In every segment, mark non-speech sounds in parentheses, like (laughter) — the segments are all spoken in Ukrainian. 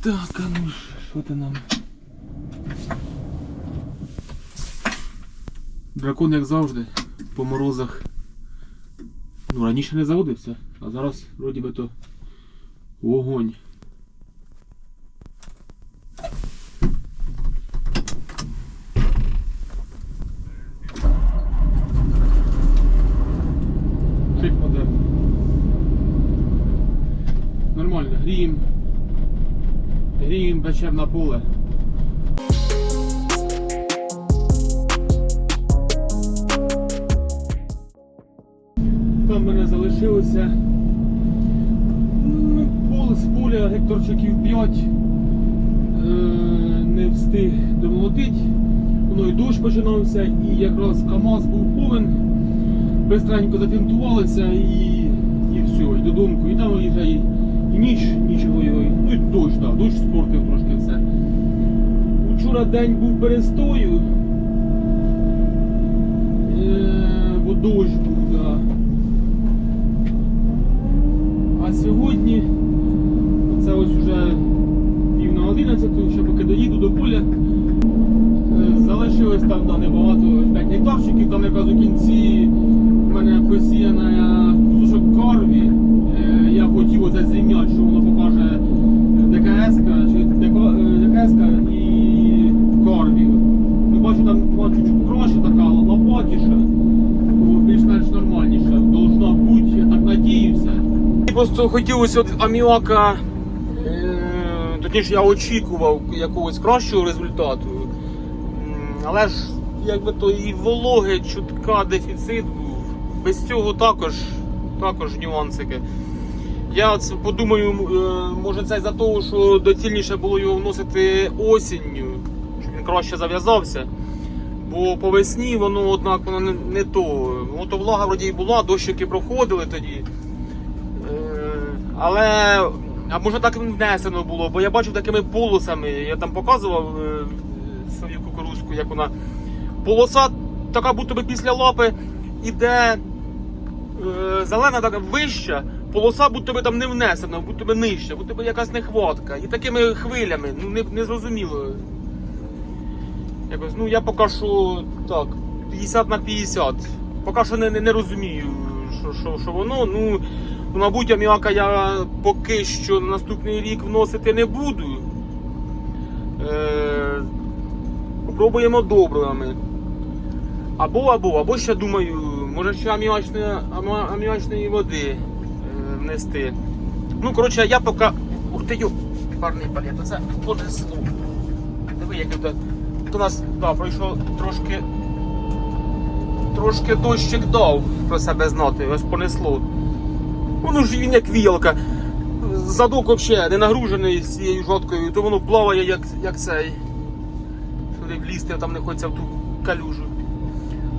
Так, а ну що ти нам? Дракон, як завжди, по морозах. Ну, раніше не заводився, а зараз вроді би то вогонь. Нормально, грієм. На поле. Там мене залишилося ну, пол, з поля гекторчиків 5. Е, не встиг домолотить. Воно і дощ починався, і якраз КАМАЗ був повен. Бистренько зафінтувалися і, і все, і додому. І там вже і, ніч, нічого його. Ну і дощ, так, дощ спортив трошки все. Вчора день був перестою. Е, бо дощ був, так. А сьогодні, це ось уже пів на 11, ще поки доїду до поля. Е, Залишилось там да, небагато 5 гектарчиків, там якраз у кінці в мене посіяна кусочок карві. Е, Я хотів оце зрівняти, що воно покаже ДКС, чи ДКС і карві. Ну, бачу, там була чуть краще така, лопатіша, бо більш-менш нормальніша. Должна бути, я так надіюся. Просто хотілося от аміака, е, точніше я очікував якогось кращого результату. Але ж якби то і вологи, чутка дефіцит був. Без цього також, також нюансики. Я подумаю, е, може це за того, що доцільніше було його вносити осінню, щоб він краще зав'язався. Бо по весні воно, однак, воно не, не то. Ну, то влага вроді і була, дощики проходили тоді. Але, а може так внесено було, бо я бачив такими полосами, я там показував е, свою кукурузку, як вона. Полоса така, будто би після лапи іде е, зелена така вища, полоса будто би там не внесена, будто би нижча, будто би якась нехватка. І такими хвилями, ну не, не зрозуміло. Якось, ну я поки що так, 50 на 50. Поки що не, не, не розумію, що, що, що воно. Ну, мабуть, аміака я поки що на наступний рік вносити не буду. Е, попробуємо добривами. Або, або, або ще думаю, може ще аміачної, аміачної води е, внести. Ну, коротше, я поки. Ух ти йо, парний палет, оце понесло. Диви, як тут. У нас да, пройшло трошки. Трошки дощик дав про себе знати, ось понесло. Воно ж він як віялка. Задок взагалі не нагружений цією жоткою, то воно плаває як, як цей. Сюди влізти, там не хочеться в ту калюжу.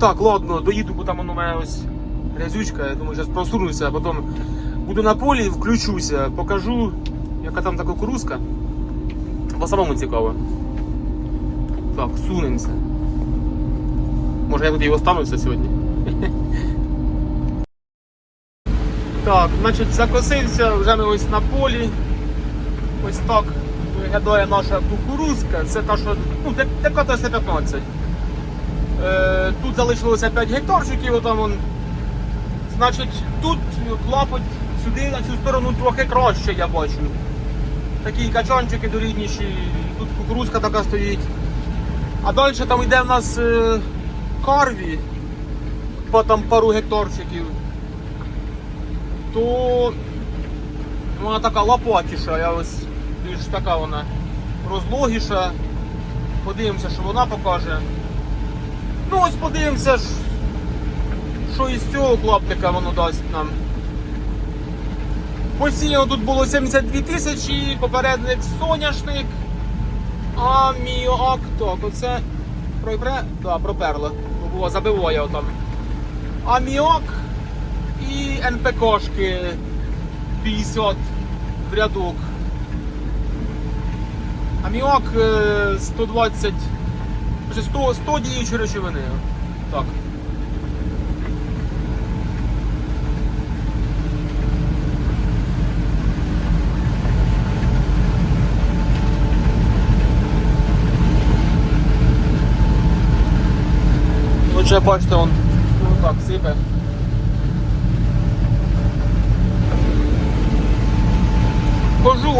Так, ладно, доїду, бо там воно має ось грязючка, я думаю, зараз просунуся, а потім буду на полі, включуся, покажу, яка там та кукурузка. Бо самому цікаво. Так, сунемося. Може я тут і остануся сьогодні. (laughs) Так, значить закосився, вже ми ось на полі. Ось так виглядає наша кукурузка. Це та, що ну, така та 15 Е, тут залишилося 5 гектарчиків, отам вон. Значить, тут клапоть сюди на цю сторону трохи краще, я бачу. Такі качанчики дорідніші, тут кукурузка така стоїть. А далі там йде в нас е, карві, по там пару гектарчиків. То вона така лопатіша, я ось більш така вона розлогіша. Подивимося, що вона покаже. Ну ось подивимося, що із цього клаптика воно дасть нам. Посіяно тут було 72 тисячі, попередник соняшник. Аміак, так, оце да, проперло. Бо було забиває отам. Аміак НПКшки 50 в рядок. Аміак 120, 100 100 діючі речовини. Так. Ну, Отже, бачите, он так сипе.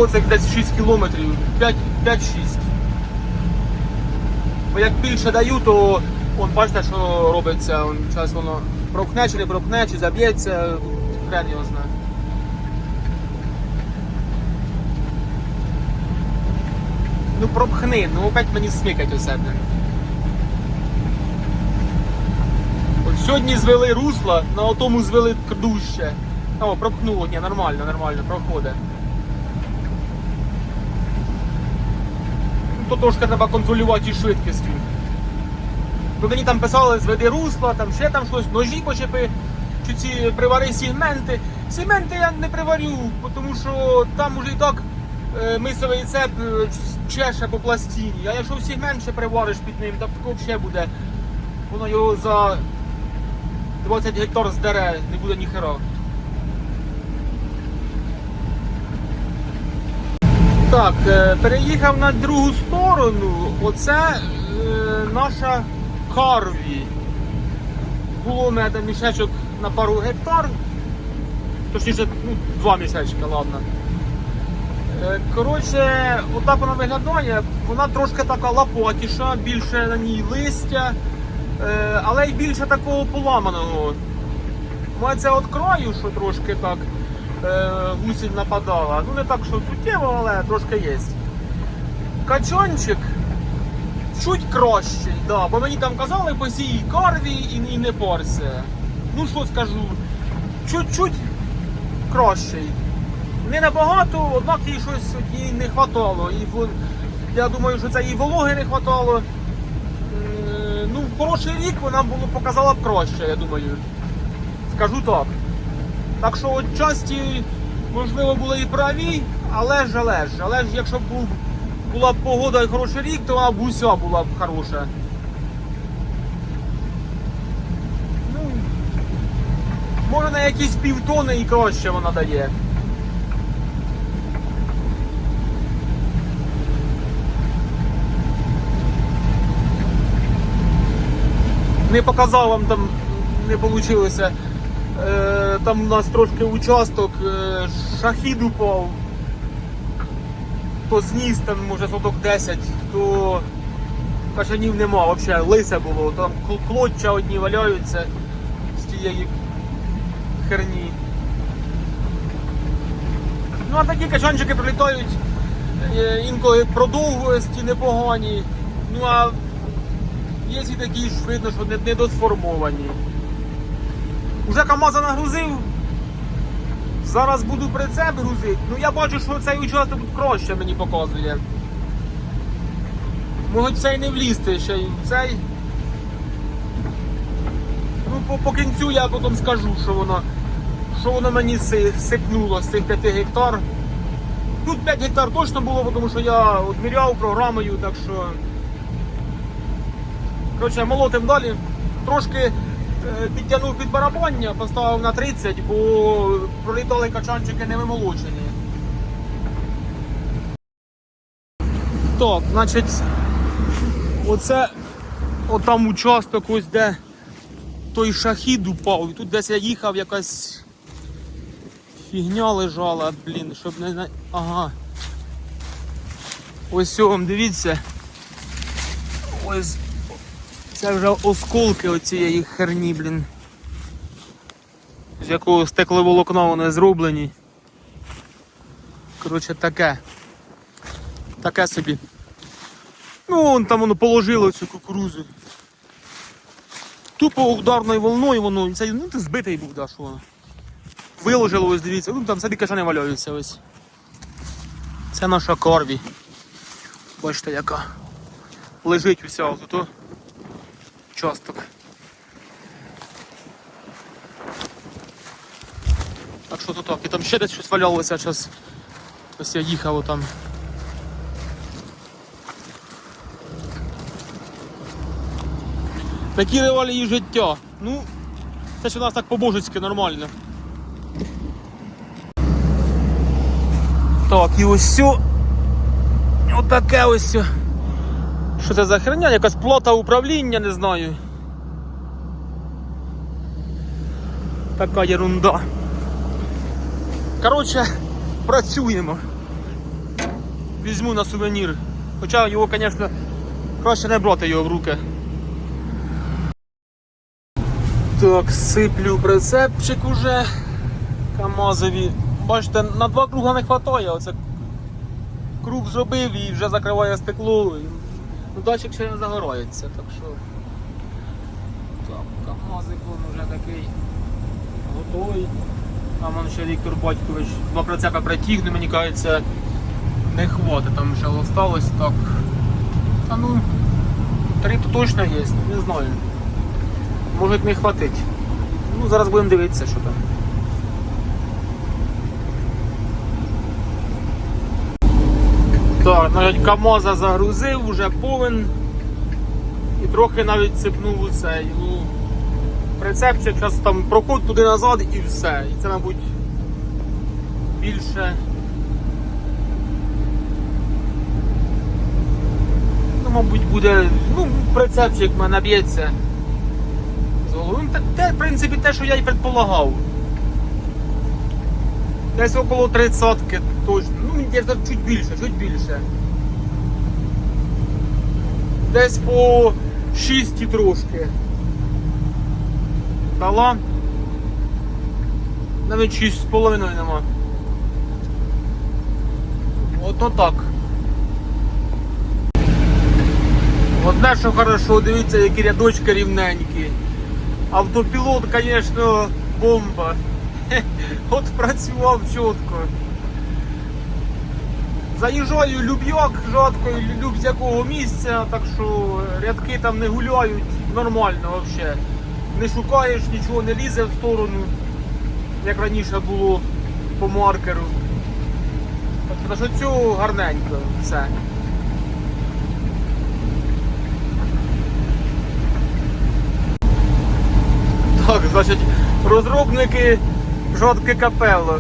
Оце десь 6 кілометрів, 5 5-6. Бо як більше даю, то он, бачите, що робиться, он, зараз воно прокне чи не прокне, чи заб'ється, хрен його знає. Ну пропхни, ну опять мені смикать усе. От сьогодні звели русло, на отому звели дужче. О, пропхнуло, ні, нормально, нормально, проходить. Ну, то трошки треба контролювати і швидкістю. Бо мені там писали, зведи русло, там ще там щось, ножі почепи, чи ці привари сегменти. Сегменти я не приварю, тому що там уже і так е, мисовий цеп е, чеше по пластині. А якщо сегмент ще привариш під ним, так взагалі буде. Воно його за 20 гектар здере, не буде ніхера. Так, е, переїхав на другу сторону. Оце е, наша Карві. Було у мене там мішечок на пару гектар. Точніше, ну, два мішечка, ладно. Е, Коротше, отак вона виглядає. Вона трошки така лапотіша, більше на ній листя, е, але й більше такого поламаного. Ну, це от краю, що трошки так гусінь нападала. Ну не так, що суттєво, але трошки є. Качончик чуть кращий, да, бо мені там казали посій карві і, і не порся. Ну що скажу, чуть-чуть кращий. Не набагато, однак їй щось їй не хватало. І я думаю, що це і вологи не. Е, Ну, хороший рік вона показала б краще, я думаю. Скажу так. Так що от часті, можливо, були і праві, але ж, але ж, але ж, якщо б був, була б погода і хороший рік, то вона б уся була б хороша. Ну, може на якісь півтони і краще вона дає. Не показав вам там, не вийшло. Е, там у нас трошки участок, е, шахід упав, то зніс там може соток 10, то кашанів нема, взагалі лисе було, там кл- клоччя одні валяються з тієї херні. Ну а такі качанчики прилітають е, інколи продовгості непогані. Ну а є і такі ж видно, що не- недосформовані. Уже КАМАЗа нагрузив. Зараз буду прицеп грузити. Ну я бачу, що цей участок краще мені показує. Можуть цей не влізти ще й цей. Ну, по, по кінцю я потім скажу, що воно, що воно мені сипнуло з цих 5 гектар. Тут 5 гектар точно було, тому що я відміряв програмою, так що. Коротше, молотим далі. Трошки підтягнув під барабання, поставив на 30, бо пролітали качанчики не вимолочені. Так, значить, оце отам участок, ось де той шахід упав. Тут десь я їхав, якась фігня лежала, блін, щоб не. Ага. Ось вам, дивіться. Ось це вже осколки оцієї херні, блін. З якого стекловолокна вони зроблені. Коротше, таке. Таке собі. Ну, вон там воно положило цю кукурузу. Тупо ударною волною воно, це, ну ти збитий був, да, що воно. Виложило, ось дивіться, ну там собі кашани валяються ось. Це наша корві. Бачите, яка лежить уся ото часток. Так що то так. І там ще десь щось валялося зараз. Ось я їхав там. Такі реалії життя. Ну, це ж у нас так по-божецьки нормально. Так, і ось. Отаке ось. Що це за херня? Якась плата управління, не знаю. Така ерунда. Коротше, працюємо. Візьму на сувенір. Хоча його, звісно, краще не брати його в руки. Так, сиплю прицепчик уже. Камазові. Бачите, на два круга не вистачає. Оце круг зробив і вже закриває стекло. Ну, датчик ще не загорається, так що. Так, Камазик він вже такий готовий. Там он ще Віктор Батькович два прицепи притягне, мені кажеться, не хватить, там ще осталось так. Та ну, три то точно є, не знаю. Може не хватить. Ну, зараз будемо дивитися, що там. Так, навіть КАМАЗа загрузив, вже повен. І трохи навіть цепнув у цей. Ну, прицепчик, зараз там проход туди назад і все. І це, мабуть, більше. Ну, мабуть, буде. Ну, прицепчик мене б'ється. з голови. Ну, те, в принципі, те, що я й предполагав. Десь около 30 точно. Ну, десь чуть більше, чуть більше. Десь по 6 і трошки. Дала. Навіть 6,5 нема. Ото так. Одне, що хорошо, дивіться, які рядочки рівненькі. Автопілот, звісно, бомба. Хе, (laughs) От працював чітко. Заїжджаю люб'як, жадко, люб з якого місця, так що рядки там не гуляють, нормально взагалі. Не шукаєш, нічого не лізе в сторону, як раніше було по маркеру. Так що цього гарненько все. Так, значить, розробники жодки капело.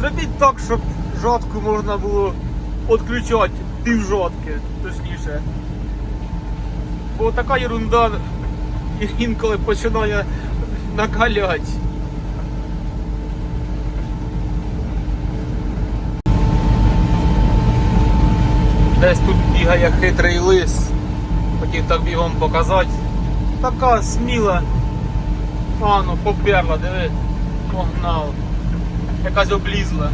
Зробіть так, щоб жодку можна було відключати, пів жодки, точніше. Бо така ерунда інколи починає накаляти. Десь тут бігає хитрий лис. Хотів так бігом показати. Така сміла. А, ну поперла, диви. Погнав. Якась облізла.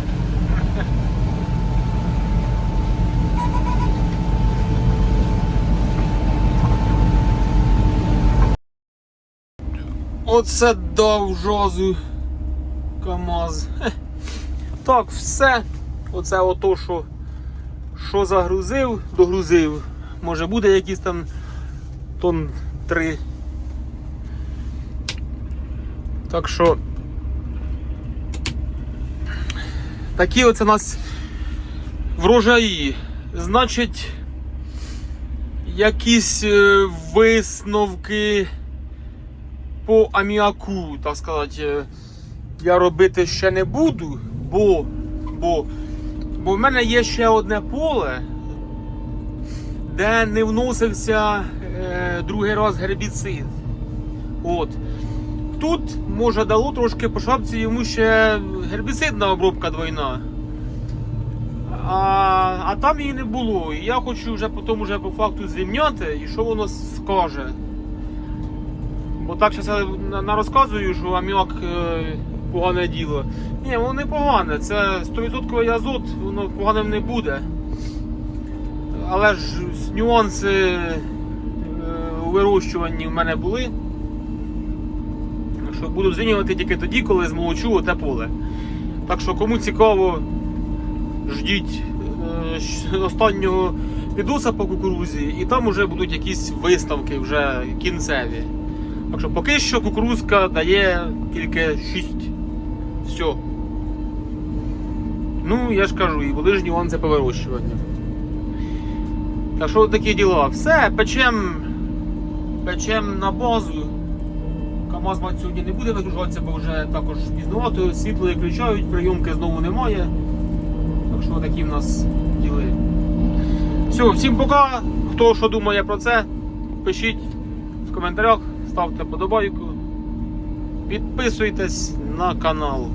Оце дав жозу КАМАЗ. (laughs) Так, все. Оце ото, що, що загрузив, догрузив. Може буде якісь там тон 3. Так що такі оце у нас врожаї. Значить, якісь е, висновки по аміаку, так сказати, е, я робити ще не буду, бо, бо, бо в мене є ще одне поле, де не вносився е, другий раз гербіцид. От. Тут, може, дало трошки по шапці йому ще гербіцидна обробка двойна. А, а там її не було. І я хочу вже потім вже по факту зрівняти і що воно скаже. Бо так зараз я розказую, що аміак е, погане діло. Ні, воно не погане, це 100% азот, воно поганим не буде. Але ж нюанси е, у вирощуванні в мене були. Що буду змінювати тільки тоді, коли змолочу те поле. Так що кому цікаво, ждіть е, останнього відоса по кукурузі, і там вже будуть якісь виставки вже кінцеві. Так що поки що кукурузка дає тільки 6. Все. Ну, я ж кажу, і були ж нюанси по вирощуванню. Так що такі діла. Все, печем, печем на базу. КАМАЗ мать сьогодні не буде вигружатися, бо вже також пізнувато, світло виключають, прийомки знову немає. Так що такі в нас діли. Все, всім пока. Хто що думає про це, пишіть в коментарях, ставте подобайку. Підписуйтесь на канал.